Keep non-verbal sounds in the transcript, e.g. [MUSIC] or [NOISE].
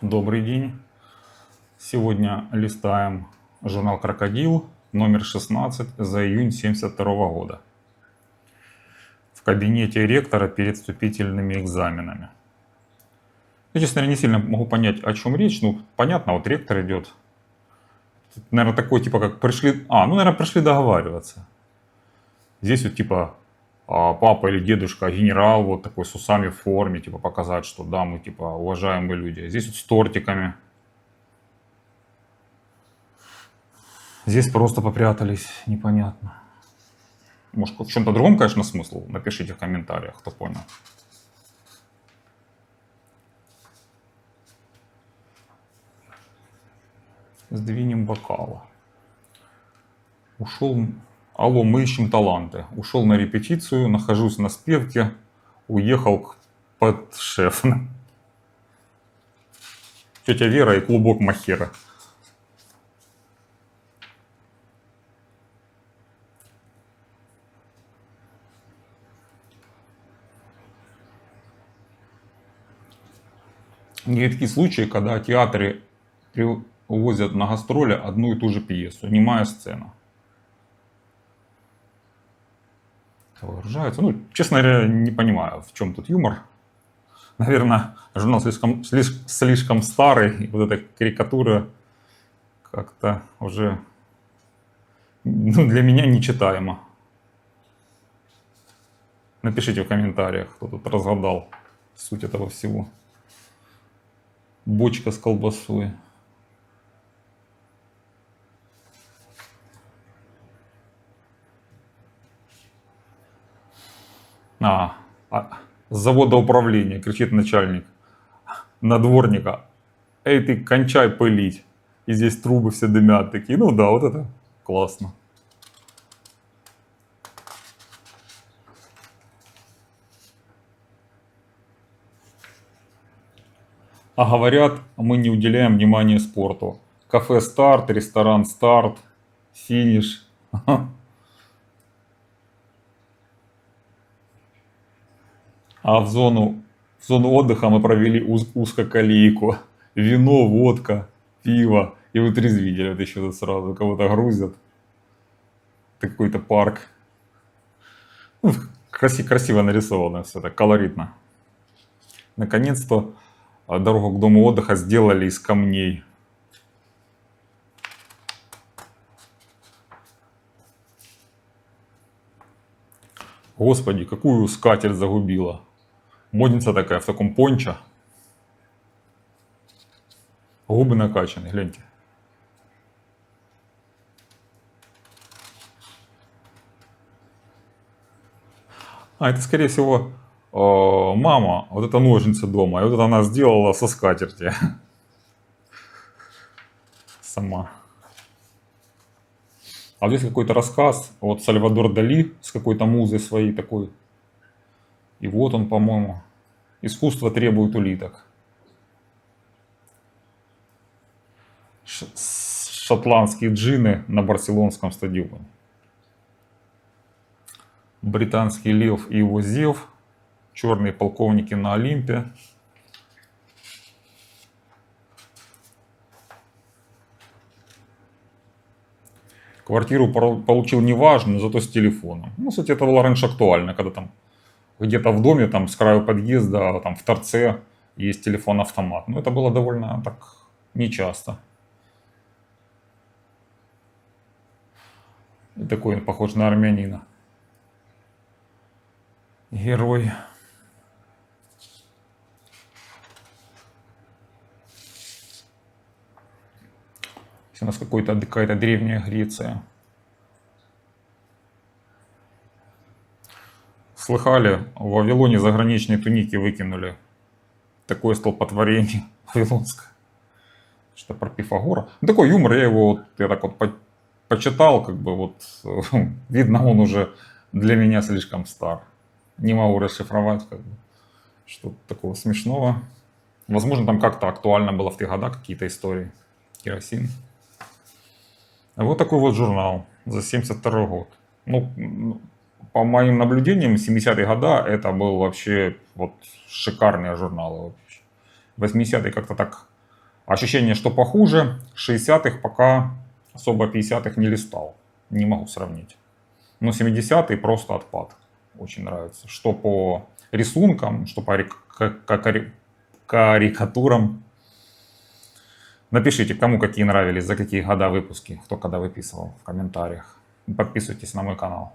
Добрый день. Сегодня листаем журнал «Крокодил», номер 16 за июнь 72 года. В кабинете ректора перед вступительными экзаменами. Я, честно говоря, не сильно могу понять, о чем речь. Ну, понятно, вот ректор идет. Наверное, такой, типа, как пришли... А, ну, наверное, пришли договариваться. Здесь вот, типа, папа или дедушка генерал вот такой с усами в форме, типа показать, что да, мы типа уважаемые люди. Здесь вот с тортиками. Здесь просто попрятались, непонятно. Может, в чем-то другом, конечно, смысл. Напишите в комментариях, кто понял. Сдвинем бокала. Ушел Алло, мы ищем таланты. Ушел на репетицию, нахожусь на спевке, уехал к подшефным. [LAUGHS] Тетя Вера и клубок Махера. Редкие случаи, когда театры привозят на гастроли одну и ту же пьесу, немая сцена. Выгружаются. Ну, честно говоря, не понимаю, в чем тут юмор. Наверное, журнал слишком, слишком, слишком старый, и вот эта карикатура как-то уже ну, для меня нечитаема. Напишите в комментариях, кто тут разгадал суть этого всего. Бочка с колбасой. А, а, с завода управления, кричит начальник на дворника. Эй, ты кончай пылить. И здесь трубы все дымят такие. Ну да, вот это классно. А говорят, мы не уделяем внимания спорту. Кафе старт, ресторан старт, финиш. [LAUGHS] А в зону, в зону отдыха мы провели уз, узкоколейку. Вино, водка, пиво. И вытрезвитель. Вот еще сразу кого-то грузят. Это какой-то парк. Ну, красиво, красиво нарисовано все так, колоритно. Наконец-то а, дорогу к дому отдыха сделали из камней. Господи, какую скатерть загубила. Модница такая в таком пончо. Губы накачаны, гляньте. А, это скорее всего э, мама, вот это ножницы дома, и вот это она сделала со скатерти. [LAUGHS] Сама. А здесь какой-то рассказ, вот Сальвадор Дали с какой-то музой своей такой и вот он, по-моему, искусство требует улиток. Шотландские джины на барселонском стадионе. Британский лев и его зев. Черные полковники на Олимпе. Квартиру получил неважно, зато с телефоном. Ну, кстати, это было раньше актуально, когда там где-то в доме, там с краю подъезда, там в торце есть телефон-автомат. Но это было довольно так нечасто. И такой он похож на армянина. Герой. у нас какая-то древняя Греция. Слыхали, в Вавилоне заграничные туники выкинули. Такое столпотворение [LAUGHS] вавилонское. Что про Пифагора. Ну, такой юмор, я его вот, я так вот по почитал, как бы вот, [LAUGHS] видно, он уже для меня слишком стар. Не могу расшифровать, как бы, что такого смешного. Возможно, там как-то актуально было в те года какие-то истории. Керосин. Вот такой вот журнал за 72 год. Ну, по моим наблюдениям, 70-е годы это был вообще вот шикарный журнал. 80-е как-то так Ощущение, что похуже. 60-х пока особо 50-х не листал. Не могу сравнить. Но 70-е просто отпад. Очень нравится. Что по рисункам, что по карикатурам. Напишите, кому какие нравились, за какие года выпуски, кто когда выписывал в комментариях. Подписывайтесь на мой канал.